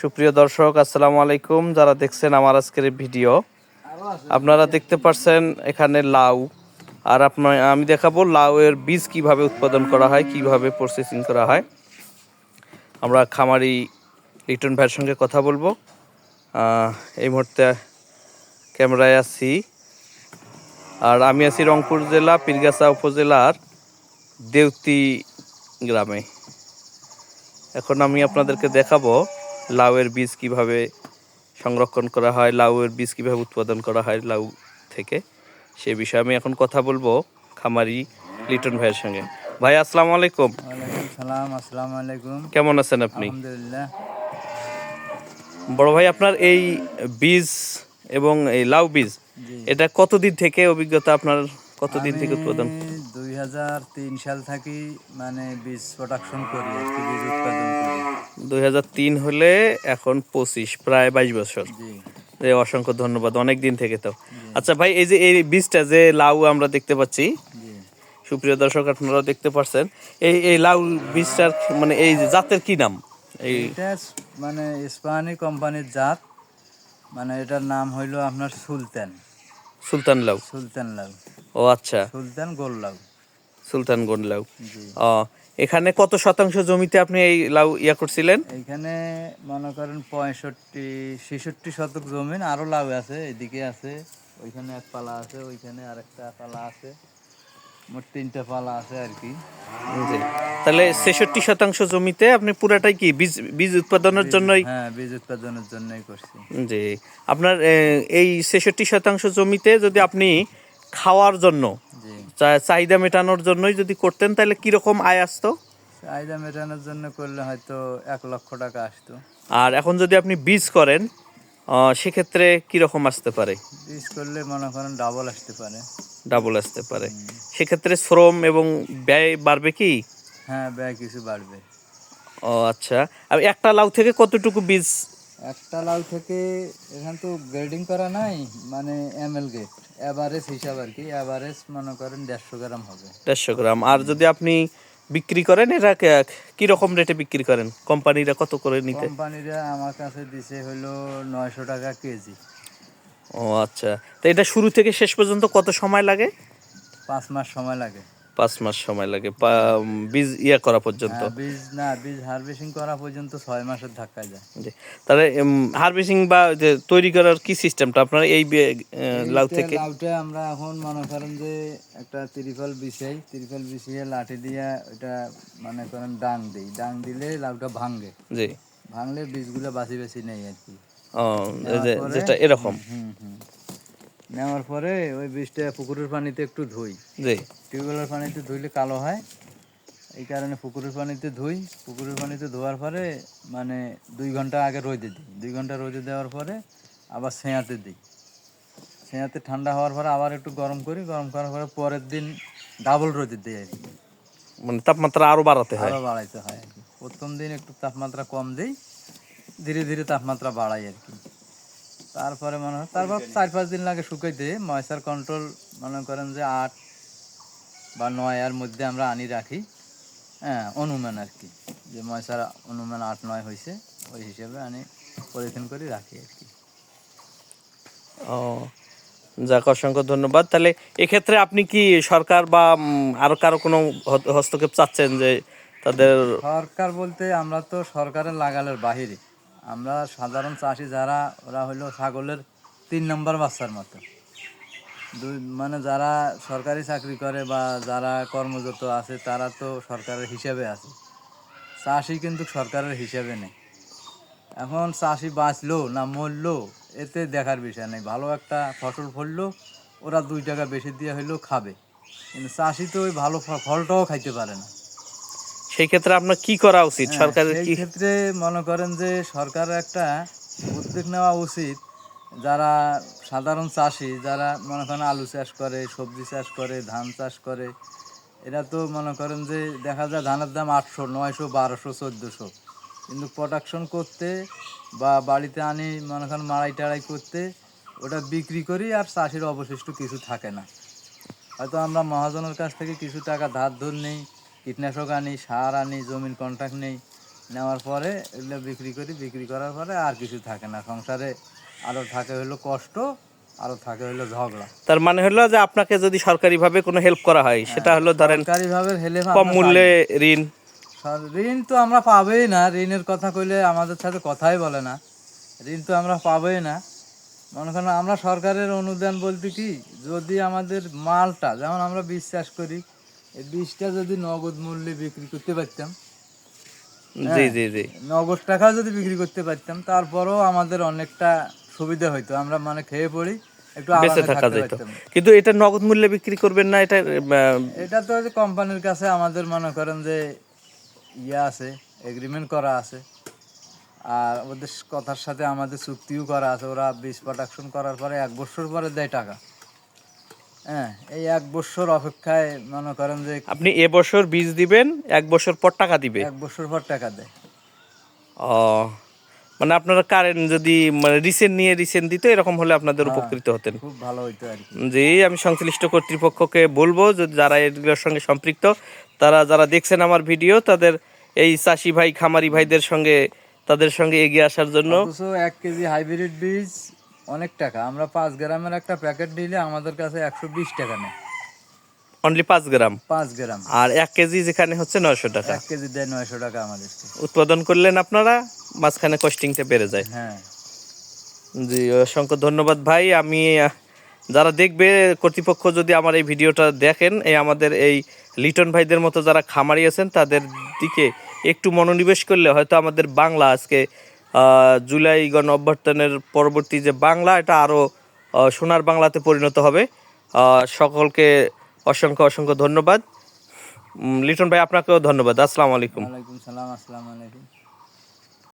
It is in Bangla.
সুপ্রিয় দর্শক, আসসালামু আলাইকুম। যারা দেখছেন আমার আজকের ভিডিও, আপনারা দেখতে পাচ্ছেন এখানে লাউ। আর আপনার, আমি দেখাবো লাউয়ের বীজ কীভাবে উৎপাদন করা হয়, কীভাবে প্রসেসিং করা হয়। আমরা খামারি লিটন ভাইয়ের সঙ্গে কথা বলব। এই মুহূর্তে ক্যামেরায় আছি। আর আমি আছি রংপুর জেলা, পীরগাছা উপজেলার দেউতি গ্রামে। এখন আমি আপনাদেরকে দেখাবো লাউয়ের বীজ কীভাবে সংরক্ষণ করা হয় লাউয়ের বীজ কীভাবে উৎপাদন করা হয় লাউ থেকে সে বিষয়ে আমি এখন কথা বলব খামারি লিটন ভাইয়ের সঙ্গে। ভাই আসসালামু আলাইকুম। ওয়ালাইকুম সালাম আসসালামু আলাইকুম। কেমন আছেন আপনি? আলহামদুলিল্লাহ। বড় ভাই আপনার এই বীজ এবং এই লাউ বীজ এটা কতদিন থেকে অভিজ্ঞতা আপনার? কতদিন থেকে উৎপাদন? দুই হাজার তিন সাল থাকি মানে বীজ প্রোডাকশন করি বীজ উৎপাদন করি। দুই হাজার তিন হলে এখন পঁচিশ প্রায় বাইশ বছর। জি। যে অসংখ্য ধন্যবাদ অনেক দিন থেকে তো। আচ্ছা ভাই এই যে এই বীজটা যে লাউ আমরা দেখতে পাচ্ছি সুপ্রিয় দর্শক আপনারাও দেখতে পাচ্ছেন এই এই লাউ বীজটার মানে এই যে জাতের কি নাম? এই মানে স্পানি কোম্পানির জাত মানে এটার নাম হইল আপনার সুলতান। সুলতান লাউ। সুলতান লাউ। ও আচ্ছা। সুলতান গোল লাউ। সুলতান গন লাউ। এখানে কত শতাংশ জমিতে আপনি এই লাউ ইয়া করছিলেন? এইখানে মনে করেন পঁয়ষট্টি ছেষট্টি শতক জমিন আরও লাউ আছে এদিকে আছে ওইখানে এক পালা আছে ওইখানে আরেকটা পালা আছে মোট তিনটা পালা আছে আর কি। তাহলে ছেষট্টি শতাংশ জমিতে আপনি পুরাটাই কি বীজ বীজ উৎপাদনের জন্যই? হ্যাঁ বীজ উৎপাদনের জন্যই করছি। জি। আপনার এই ছেষট্টি শতাংশ জমিতে যদি আপনি খাওয়ার জন্য চাহিদা মেটানোর জন্যই যদি করতেন তাহলে কীরকম আয় আসতো? চাহিদা মেটানোর জন্য করলে হয়তো এক লক্ষ টাকা আসতো। আর এখন যদি আপনি বীজ করেন সেক্ষেত্রে কীরকম আসতে পারে? বীজ করলে মনে করেন ডাবল আসতে পারে। ডাবল আসতে পারে। সেক্ষেত্রে শ্রম এবং ব্যয় বাড়বে কি? হ্যাঁ ব্যয় কিছু বাড়বে। ও আচ্ছা। আর একটা লাউ থেকে কতটুকু বীজ একটা লাউ থেকে এখান তো গ্রেডিং করা নাই মানে এম এল গেট এভারেজ হিসাব আর কি এভারেজ মনে করেন দেড়শো গ্রাম হবে। দেড়শো গ্রাম। আর যদি আপনি বিক্রি করেন এটা কে- কীরকম রেটে বিক্রি করেন? কোম্পানিরা কত করে নিতে? কোম্পানিরা আমার কাছে দিছে হলো নয়শো টাকা কেজি। ও আচ্ছা। তো এটা শুরু থেকে শেষ পর্যন্ত কত সময় লাগে? পাঁচ মাস সময় লাগে। পাঁচ মাস সময় লাগে বীজ ইয়া করা পর্যন্ত। হ্যাঁ, বীজ না বীজ হারভেস্টিং করা পর্যন্ত ছয় মাসের ধাক্কা যায়। জি। তাহলে হারভেস্টিং বা যে তৈরি করার কি সিস্টেমটা আপনার এই লাউ থেকে? লাউটা আমরা এখন মনে করেন যে একটা ত্রিফল বিছাই ত্রিফল বিছিয়ে লাঠি দিয়ে ওটা মনে করেন ডাং দিই। ডাং দিলে লাউটা ভাঙ্গে জি। ভাঙলে বীজগুলো বাছি বাছি নেই আর কি। ও এই যে- যেটা এরকম। হুম নেওয়ার পরে ওই বীজটা পুকুরের পানিতে একটু ধুই। জি। টিউবওয়েলের পানিতে ধুইলে কালো হয়। এই কারণে পুকুরের পানিতে ধুই। পুকুরের পানিতে ধোয়ার পরে মানে দুই ঘণ্টা আগে রোদে দিই। দুই ঘণ্টা রোদে দেওয়ার পরে আবার সেঁয়াতে দিই। সেঁয়াতে ঠান্ডা হওয়ার পরে আবার একটু গরম করি। গরম করার পরে পরের দিন ডাবল রোদে দিই আর কি। মানে তাপমাত্রা আরও বাড়াতে হয়। আরও বাড়াইতে হয় আর কি। প্রথম দিন একটু তাপমাত্রা কম দিই। ধীরে ধীরে তাপমাত্রা বাড়াই আর কি। তারপরে মনে হয় তারপর চার পাঁচ দিন লাগে শুকাইতে ময়সার কন্ট্রোল মনে করেন যে আট বা নয় এর মধ্যে আমরা আনি রাখি। হ্যাঁ অনুমান আর কি যে ময়সার অনুমান আট নয় হয়েছে ওই হিসেবে আনি পলিথিন করে রাখি আর কি। ও যাক অসংখ্য ধন্যবাদ। তাহলে এক্ষেত্রে আপনি কি সরকার বা আরও কারও কোনো হস্তক্ষেপ চাচ্ছেন যে তাদের সরকার বলতে আমরা তো সরকারের লাগালের বাহিরে। আমরা সাধারণ চাষি যারা, ওরা হলো ছাগলের তিন নম্বর বাচ্চার মতো। দুই মানে যারা সরকারি চাকরি করে বা যারা কর্মরত আছে, তারা তো সরকারের হিসাবে আছে। চাষি কিন্তু সরকারের হিসাবে নেই। এখন চাষি বাঁচলো না মরলো, এতে দেখার বিষয় নেই। ভালো একটা ফসল ফললো, ওরা দুই টাকা বেশি দিয়ে হইলেও খাবে। কিন্তু চাষি তো ওই ভালো ফলটাও খাইতে পারে না। সেই ক্ষেত্রে আপনার কি করা উচিত? হ্যাঁ, সরকারের কি? ক্ষেত্রে মনে করেন যে সরকারের একটা উদ্যোগ নেওয়া উচিত। যারা সাধারণ চাষি যারা মনে করেন আলু চাষ করে সবজি চাষ করে ধান চাষ করে এরা তো মনে করেন যে দেখা যায় ধানের দাম আটশো নয়শো বারোশো চোদ্দোশো। কিন্তু প্রোডাকশন করতে বা বাড়িতে আনি মনে করেন মাড়াই টাড়াই করতে ওটা বিক্রি করি আর চাষির অবশিষ্ট কিছু থাকে না। হয়তো আমরা মহাজনের কাছ থেকে কিছু টাকা ধার ধর নেই কীটনাশক আনি সার আনি জমির কন্ট্রাক্ট নেই নেওয়ার পরে এগুলো বিক্রি করি বিক্রি করার পরে আর কিছু থাকে না। সংসারে আরও থাকে হলো কষ্ট আরও থাকে হলো ঝগড়া। তার মানে হলো যে আপনাকে যদি সরকারিভাবে কোনো হেল্প করা হয় সেটা হলো ধরেন সরকারিভাবে হেলে কম মূল্যে ঋণ। ঋণ তো আমরা পাবেই না। ঋণের কথা কইলে আমাদের সাথে কথাই বলে না। ঋণ তো আমরা পাবোই না। মনে করেন আমরা সরকারের অনুদান বলতে কি যদি আমাদের মালটা যেমন আমরা বিশ্বাস করি এই বীজটা যদি নগদ মূল্যে বিক্রি করতে পারতাম জি জি জি। নগদ টাকা যদি বিক্রি করতে পারতাম তারপরেও আমাদের অনেকটা সুবিধা হইতো। আমরা মানে খেয়ে পড়ি একটু বেঁচে থাকা যেত কিন্তু এটা নগদ মূল্যে বিক্রি করবেন না এটা এটা তো কোম্পানির কাছে আমাদের মনে করেন যে ইয়ে আছে এগ্রিমেন্ট করা আছে। আর ওদের কথার সাথে আমাদের চুক্তিও করা আছে। ওরা বীজ প্রোডাকশন করার পরে এক বছর পরে দেয় টাকা। হ্যাঁ এই এক বছর অপেক্ষায় মনে করেন যে আপনি এবছর বীজ দিবেন এক বছর পর টাকা দিবে? এক বছর পর টাকা দেয়। ও মানে আপনারা কারেন্ট যদি মানে রিসেন্ট নিয়ে রিসেন্ট দিত এরকম হলে আপনাদের উপকৃত হতেন। খুব ভালো হইতো আর জি আমি সংশ্লিষ্ট কর্তৃপক্ষকে বলব যে যারা এগুলোর সঙ্গে সম্পৃক্ত তারা যারা দেখছেন আমার ভিডিও তাদের এই চাষি ভাই খামারি ভাইদের সঙ্গে তাদের সঙ্গে এগিয়ে আসার জন্য এক কেজি হাইব্রিড বীজ অনেক টাকা। আমরা পাঁচ গ্রামের একটা প্যাকেট নিলে আমাদের কাছে একশো বিশ টাকা নেয়। অনলি পাঁচ গ্রাম? পাঁচ গ্রাম। আর এক কেজি যেখানে হচ্ছে নয়শো টাকা। এক কেজি দেয় নয়শো টাকা আমাদেরকে উৎপাদন করলেন আপনারা মাঝখানে কস্টিংটা বেড়ে যায়। হ্যাঁ। জি অসংখ্য ধন্যবাদ ভাই। আমি যারা দেখবে কর্তৃপক্ষ যদি আমার এই ভিডিওটা দেখেন এই আমাদের এই লিটন ভাইদের মতো যারা খামারি আছেন তাদের দিকে একটু মনোনিবেশ করলে হয়তো আমাদের বাংলা আজকে জুলাই গণ অভ্যর্থনের পরবর্তী যে বাংলা, এটা আরও সোনার বাংলাতে পরিণত হবে। সকলকে অসংখ্য অসংখ্য ধন্যবাদ। লিটন ভাই, আপনাকেও ধন্যবাদ। আসসালামু আলাইকুম। আসসালামু আলাইকুম।